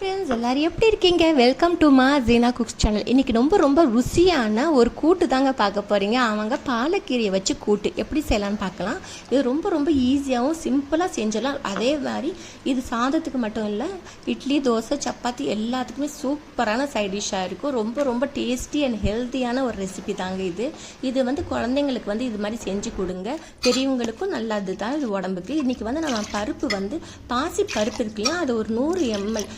Friends எல்லாரும் எப்படி இருக்கீங்க? வெல்கம் டு மா ஜீனா குக்ஸ் சேனல் இன்றைக்கி ரொம்ப ரொம்ப ருசியான ஒரு கூட்டு தாங்க பார்க்க போகிறீங்க அவங்க பாலக்கீரையை வச்சு கூட்டு. எப்படி செய்யலாம்னு பார்க்கலாம். இது ரொம்ப ரொம்ப ஈஸியாகவும் சிம்பிளாக செஞ்சிடலாம். அதே மாதிரி இது சாதத்துக்கு மட்டும் இல்லை இட்லி தோசை சப்பாத்தி எல்லாத்துக்குமே சூப்பரான சைட் டிஷ்ஷாக இருக்கும். ரொம்ப ரொம்ப டேஸ்டி அண்ட் ஹெல்த்தியான ஒரு ரெசிபி தாங்க இது. இது வந்து குழந்தைங்களுக்கு வந்து இது மாதிரி செஞ்சு கொடுங்க. பெரியவங்களுக்கும் நல்லது தான் இது உடம்புக்கு. இன்றைக்கி வந்து நம்ம பருப்பு வந்து பாசி பருப்பு இருக்கு இல்லையா? அது ஒரு நூறு எம்எல்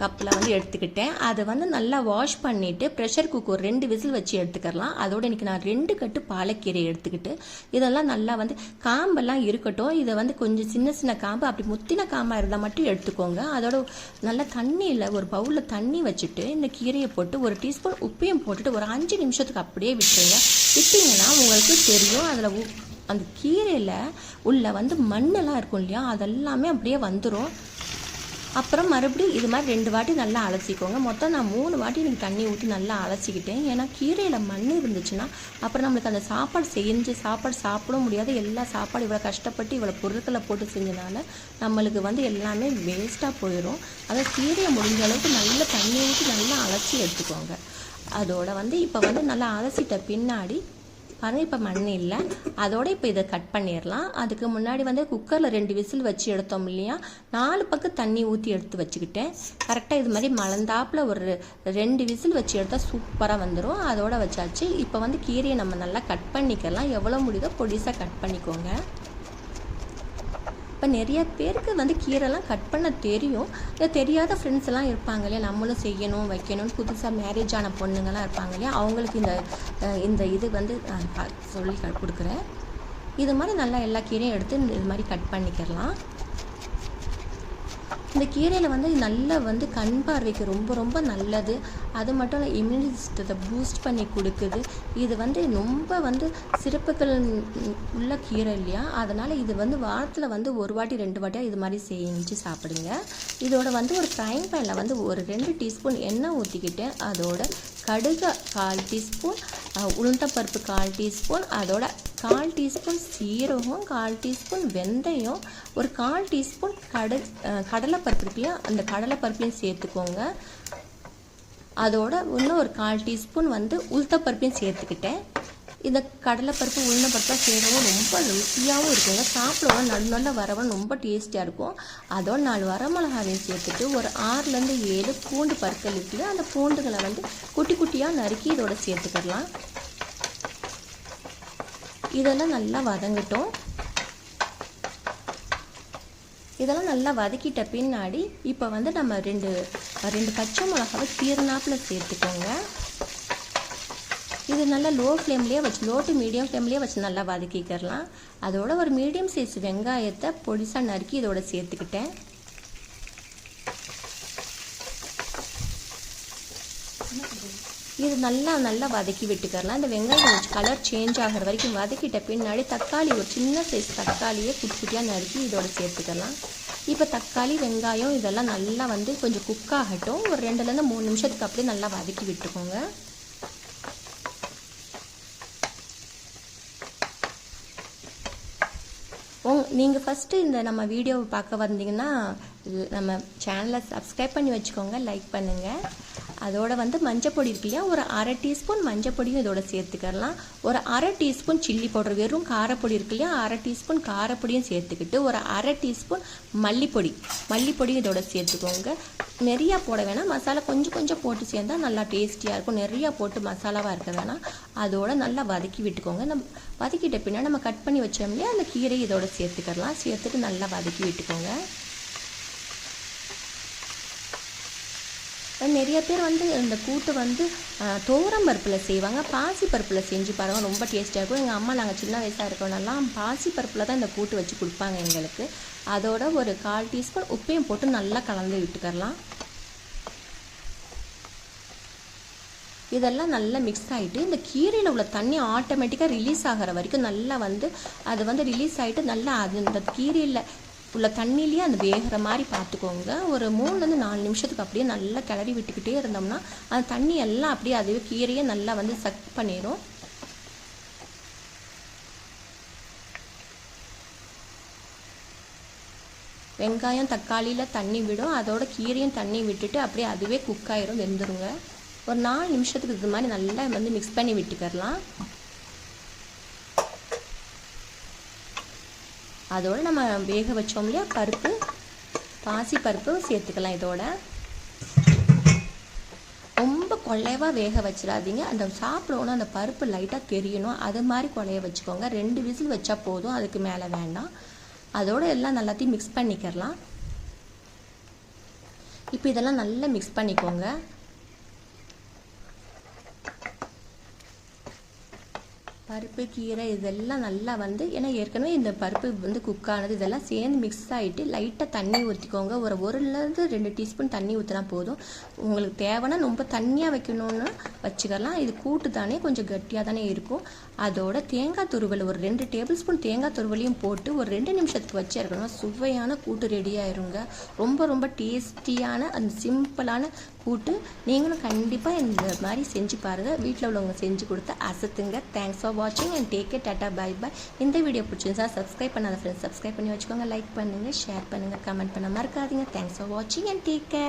கப்பில் வந்து எடுத்துக்கிட்டேன். அதை வந்து நல்லா வாஷ் பண்ணிவிட்டு ப்ரெஷர் குக்கர் ரெண்டு விசில் வச்சு எடுத்துக்கலாம் அதோட இன்றைக்கி நான் ரெண்டு கட்டு பாலக்கீரை எடுத்துக்கிட்டு இதெல்லாம் நல்லா வந்து காம்பெல்லாம் இருக்கட்டும். இதை வந்து கொஞ்சம் சின்ன சின்ன காம்பு அப்படி முத்தின காம்பாக இருந்தால் மட்டும் எடுத்துக்கோங்க. அதோட நல்லா தண்ணியில் ஒரு பவுலில் தண்ணி வச்சுட்டு இந்த கீரையை போட்டு ஒரு டீஸ்பூன் உப்பையும் போட்டுட்டு ஒரு அஞ்சு நிமிஷத்துக்கு அப்படியே விட்டுருங்க. விட்டிங்கன்னா உங்களுக்கு தெரியும் அதில் உ அந்த கீரையில் உள்ள வந்து மண்ணெல்லாம் இருக்கும் இல்லையா அதெல்லாமே அப்படியே வந்துடும் அப்புறம் மறுபடியும் இது மாதிரி ரெண்டு வாட்டி நல்லா அலசிக்கோங்க. மொத்தம் நான் மூணு வாட்டி எனக்கு தண்ணி ஊற்றி நல்லா அலசிக்கிட்டேன். ஏன்னா கீரையில் மண் இருந்துச்சுன்னா அப்புறம் நம்மளுக்கு அந்த சாப்பாடு செஞ்சு சாப்பாடு சாப்பிட முடியாது. எல்லா சாப்பாடு இவ்வளோ கஷ்டப்பட்டு இவ்வளோ பொருட்களை போட்டு செஞ்சனால நம்மளுக்கு வந்து எல்லாமே வேஸ்ட்டாக போயிடும் அதை கீரையை முடிஞ்ச அளவுக்கு நல்லா தண்ணி ஊற்றி நல்லா அலசி எடுத்துக்கோங்க. அதோட வந்து இப்போ வந்து நல்லா அலசிட்ட பின்னாடி ஆனால் இப்போ மண் இல்லை. அதோட இப்போ இதை கட் பண்ணிடலாம் அதுக்கு முன்னாடி வந்து குக்கரில் ரெண்டு விசில் வச்சு எடுத்தோம் இல்லையா? நாலு பக்கம் தண்ணி ஊற்றி எடுத்து வச்சுக்கிட்டேன். கரெக்டாக இது மாதிரி மலந்தாப்பில் ஒரு ரெண்டு விசில் வச்சு எடுத்தால் சூப்பராக வந்துடும் அதோட வச்சாச்சு. இப்போ வந்து கீரையை நம்ம நல்லா கட் பண்ணிக்கலாம். எவ்வளோ முடியுதோ பொடிசாக கட் பண்ணிக்கோங்க. இப்போ நிறைய பேருக்கு வந்து கீரைலாம் கட் பண்ண தெரியும். இல்லை தெரியாத ஃப்ரெண்ட்ஸ் எல்லாம் இருப்பாங்க இல்லையா? நம்மளும் செய்யணும் வைக்கணும்னு புதுசாக மேரேஜ் ஆன பொண்ணுங்கள்லாம் இருப்பாங்க இல்லையா? அவங்களுக்கு இந்த இந்த இது வந்து நான் பா- சொல்லி கொடுக்குறேன். இது மாதிரி நல்லா எல்லா கீரையும் எடுத்து இது மாதிரி கட் பண்ணிக்கிறலாம். இந்த கீரையில் வந்து நல்ல வந்து கண் பார்வைக்கு ரொம்ப ரொம்ப நல்லது. அது மட்டும் இல்லை இம்யூனிட்டி சிஸ்டத்தை பூஸ்ட் பண்ணி கொடுக்குது. இது வந்து ரொம்ப வந்து சிறப்புகள் உள்ள கீரை இல்லையா? அதனால் இது வந்து வாரத்தில் வந்து ஒரு வாட்டி ரெண்டு வாட்டியாக இது மாதிரி செஞ்சு சாப்பிடுங்க. இதோட வந்து ஒரு ஃப்ரைங் பேனில் வந்து ஒரு ரெண்டு டீஸ்பூன் எண்ணெய் ஊற்றிக்கிட்டு அதோட கடுகு கால் டீஸ்பூன் உளுந்தப்பருப்பு கால் டீஸ்பூன் அதோட கால் டீஸ்பூன் சீரகம் கால் டீஸ்பூன் வெந்தயம் ஒரு கால் டீஸ்பூன் கடை கடலைப்பருப்பு இருக்கு அந்த கடலைப்பருப்பையும் சேர்த்துக்கோங்க. அதோட இன்னும் ஒரு கால் டீஸ்பூன் வந்து உளுத்தப்பருப்பையும் சேர்த்துக்கிட்டேன். இந்த கடலைப்பருப்பு உளுந்தப்பருப்புலாம் சேரவும் ரொம்ப ருசியாகவும் இருக்குங்க. சாப்பிடவும் நல்ல நல்ல வரவும் ரொம்ப டேஸ்டியாக இருக்கும். அதோட நாலு வரமிளகாவையும் சேர்த்துட்டு ஒரு ஆறுலேருந்து ஏழு பூண்டு பற்கள் இருக்குது அந்த பூண்டுகளை வந்து குட்டி குட்டியாக நறுக்கி இதோட சேர்த்துக்கலாம் இதெல்லாம் நல்லா வதங்கட்டும். இதெல்லாம் நல்லா வதக்கிட்ட பின்னாடி இப்போ வந்து நம்ம ரெண்டு ரெண்டு பச்சை மிளகாவை தீர்னாப்பில் சேர்த்துக்கோங்க. இது நல்லா லோ ஃப்ளேம்லேயே வச்சு லோ டு மீடியம் ஃப்ளேம்லேயே வச்சு நல்லா வதக்கிக்கிறலாம் அதோட ஒரு மீடியம் சைஸ் வெங்காயத்தை பொடிசாக நறுக்கி இதோட சேர்த்துக்கிட்டேன். இது நல்லா நல்லா வதக்கி விட்டுக்கறலாம். இந்த வெங்காயம் கலர் சேஞ்ச் ஆகிற வரைக்கும் வதக்கிட்ட பின்னாடி தக்காளி ஒரு சின்ன சைஸ் தக்காளியை குட்டி குட்டியாக நறுக்கி இதோட சேர்த்துக்கலாம் இப்போ தக்காளி வெங்காயம் இதெல்லாம் நல்லா வந்து கொஞ்சம் குக் ஆகட்டும். ஒரு ரெண்டுலேருந்து மூணு நிமிஷத்துக்கு அப்படியே நல்லா வதக்கி விட்டுக்கோங்க. உங் நீங்கள் ஃபஸ்ட்டு இந்த நம்ம வீடியோவை பார்க்க வந்தீங்கன்னா இது நம்ம சேனலை சப்ஸ்கிரைப் பண்ணி வச்சுக்கோங்க. லைக் பண்ணுங்கள் அதோட வந்து மஞ்சப்பொடி இருக்கு இல்லையா? ஒரு அரை டீஸ்பூன் மஞ்சள் பொடியும் இதோட சேர்த்துக்கலாம் ஒரு அரை டீஸ்பூன் சில்லி பவுடர் வெறும் காரப்பொடி இருக்கு இல்லையா? அரை டீஸ்பூன் காரப்பொடியும் சேர்த்துக்கிட்டு ஒரு அரை டீஸ்பூன் மல்லிப்பொடி. மல்லிப்பொடியும் இதோட சேர்த்துக்கோங்க. நிறையா போட வேணாம். மசாலா கொஞ்சம் கொஞ்சம் போட்டு சேர்ந்தா நல்லா டேஸ்டியாக இருக்கும். நிறையா போட்டு மசாலாவாக இருக்க வேணாம். அதோட நல்லா வதக்கி விட்டுக்கோங்க. நம்ம வதக்கிட்ட பின்னாடி நம்ம கட் பண்ணி வச்சோம் இல்லையா? அந்த கீரை இதோட சேர்த்துக்கலாம் சேர்த்துட்டு நல்லா வதக்கி விட்டுக்கோங்க. நிறைய பேர் வந்து இந்த கூட்டு வந்து துவரம் பருப்பில் செய்வாங்க. பாசி பருப்பில் செஞ்சு பாருங்கள் ரொம்ப டேஸ்ட்டாக இருக்கும். எங்கள் அம்மா நாங்கள் சின்ன வயசாக இருக்கோனெல்லாம் பாசி பருப்பில் தான் இந்த கூட்டு வச்சு கொடுப்பாங்க எங்களுக்கு. அதோட ஒரு கால் டீஸ்பூன் உப்பையும் போட்டு நல்லா கலந்து விட்டுக்கரலாம் இதெல்லாம் நல்லா மிக்ஸ் ஆகிட்டு இந்த கீரையில் உள்ள தண்ணி ஆட்டோமேட்டிக்காக ரிலீஸ் ஆகிற வரைக்கும் நல்லா வந்து அது வந்து ரிலீஸ் ஆகிட்டு நல்லா அது இந்த கீரையில் உள்ள தண்ணிலேயே அந்த வேகிற மாதிரி பார்த்துக்கோங்க. ஒரு மூணுலேருந்து நாலு நிமிஷத்துக்கு அப்படியே நல்லா கிளறி விட்டுக்கிட்டே இருந்தோம்னா அந்த தண்ணி எல்லாம் அப்படியே அதுவே கீரையே நல்லா வந்து சக் பண்ணிடும் வெங்காயம் தக்காளியில் தண்ணி விடும். அதோட கீரையும் தண்ணி விட்டுட்டு அப்படியே அதுவே குக் ஆயிரும் வெந்துருங்க. ஒரு நாலு நிமிஷத்துக்கு இது மாதிரி நல்லா வந்து மிக்ஸ் பண்ணி விட்டுக்கறலாம். அதோடு நம்ம வேக வச்சோம் இல்லையா? பருப்பு. பாசி பருப்பு சேர்த்துக்கலாம் இதோட. ரொம்ப கொள்ளையவாக வேக வச்சிடாதீங்க. அந்த சாப்பிடணும் அந்த பருப்பு லைட்டாக தெரியணும். அது மாதிரி குழைய வச்சுக்கோங்க. ரெண்டு விசில் வச்சா போதும். அதுக்கு மேலே வேண்டாம். அதோட எல்லாம் நல்லாத்தையும் மிக்ஸ் பண்ணிக்கிறலாம் இப்போ இதெல்லாம் நல்லா மிக்ஸ் பண்ணிக்கோங்க. பருப்பு கீரை இதெல்லாம் நல்லா வந்து ஏன்னா ஏற்கனவே இந்த பருப்பு வந்து குக் ஆனது இதெல்லாம் சேர்ந்து மிக்ஸ் ஆகிட்டு லைட்டாக தண்ணி ஊற்றிக்கோங்க ஒரு ஒருலேருந்து ரெண்டு டீஸ்பூன் தண்ணி ஊற்றினா போதும். உங்களுக்கு தேவைன்னா ரொம்ப தண்ணியாக வைக்கணும்னா வச்சுக்கலாம். இது கூட்டு தானே கொஞ்சம் கட்டியாக தானே இருக்கும். அதோட தேங்காய் துருவல் ஒரு ரெண்டு டேபிள் ஸ்பூன் தேங்காய் துருவலையும் போட்டு ஒரு ரெண்டு நிமிஷத்துக்கு வச்சு இருக்கணும் சுவையான கூட்டு ரெடி ஆயிருங்க. ரொம்ப ரொம்ப டேஸ்டியான அந்த சிம்பிளான கூட்டு நீங்களும் கண்டிப்பாக இந்த மாதிரி செஞ்சு பாருங்கள் வீட்டில் உள்ளவங்க செஞ்சு கொடுத்து அசத்துங்க. தேங்க்ஸ் ஃபார் வாட்சிங் and take care tata bye bye இந்த வீடியோ பிடிச்சிருந்தா சப்ஸ்கிரைப் பண்ணாத ஃப்ரெண்ட்ஸ் சப்ஸ்கிரைப் பண்ணி வச்சுக்கோங்க. லைக் பண்ணுங்கள் ஷேர் பண்ணுங்கள் கமெண்ட் பண்ண மறக்காதீங்க. தேங்க்ஸ் ஃபார் வாட்சிங் அண்ட் டேக் கேர்